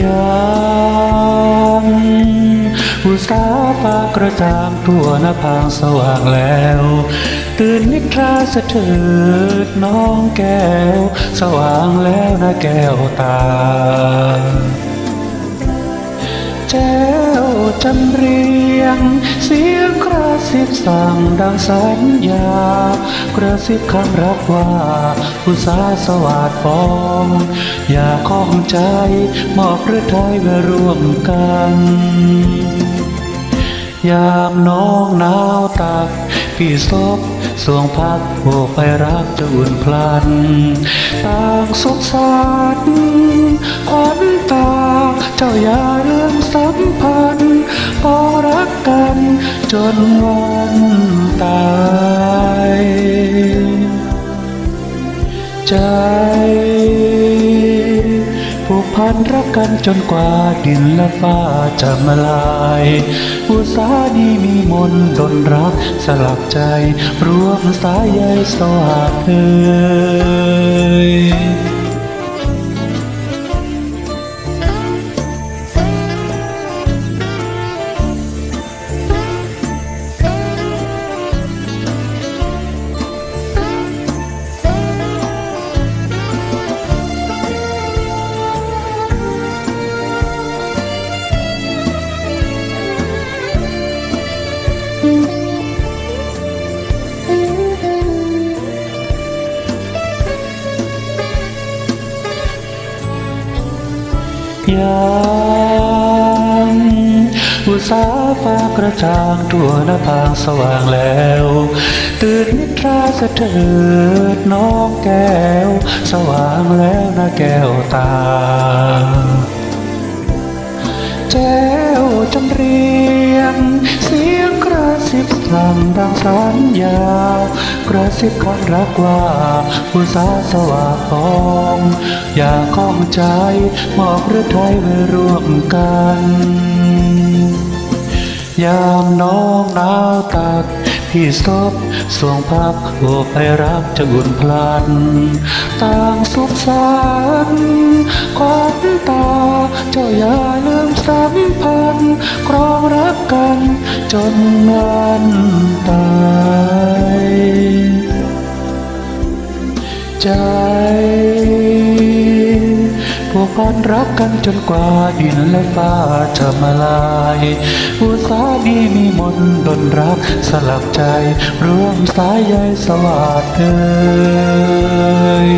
ยามอุตสาฟ้ากระจ่างทั่วหน้าพางสว่างแล้ว ตื่นนิทราสะเถิดน้องแก้ว สว่างแล้วนะแก้วตา จำเรียง เสียงกระซิบสั่งดังสัญญากระซิบคำรักว่าผู้สาสวัสดปอง อย่าข้องใจมอบหรือไทยมาร่วมกัน ยามน้องหนาวตักพี่ซบสวงพักโบกไปรักจะอุ่นพลัน ต่างสุขสันต์ขวัญตาเจ้ายาเจนวันตายใจผูกพันรักกันจนกว่าดินและฟ้าจะมาลายอุตสาดีมีมนต์ดนรักสลักใจ รวมสายใยสวางเอ่ ยามอุตสาฟ้ากระจ่างทั่วหน้าพางสว่างแล้ว ตื่นนิทราสะเถิดน้องแก้ว สว่างแล้วนะแก้วตา ซิบสั่งดังสัญญากระซิบคำรักว่าผู้สาสว่างปอง อย่าข้องใจมอบหรือไทยไว้ร่วมกัน ยามน้องหนาวตักพี่ซบสวงพักโอบไปรักจะอุ่นพลัน ต่างสุขสันต์ขวัญตา เจ้าอย่าลืมสัมพันธ์ครองรักกัน จนวันตายใจผูกพันรักกันจนกว่าดินและฟ้าจะมาลายอุตสาดีมีมนต์ดนรักสลับใจรวมสายใยสวัสดเอ่ย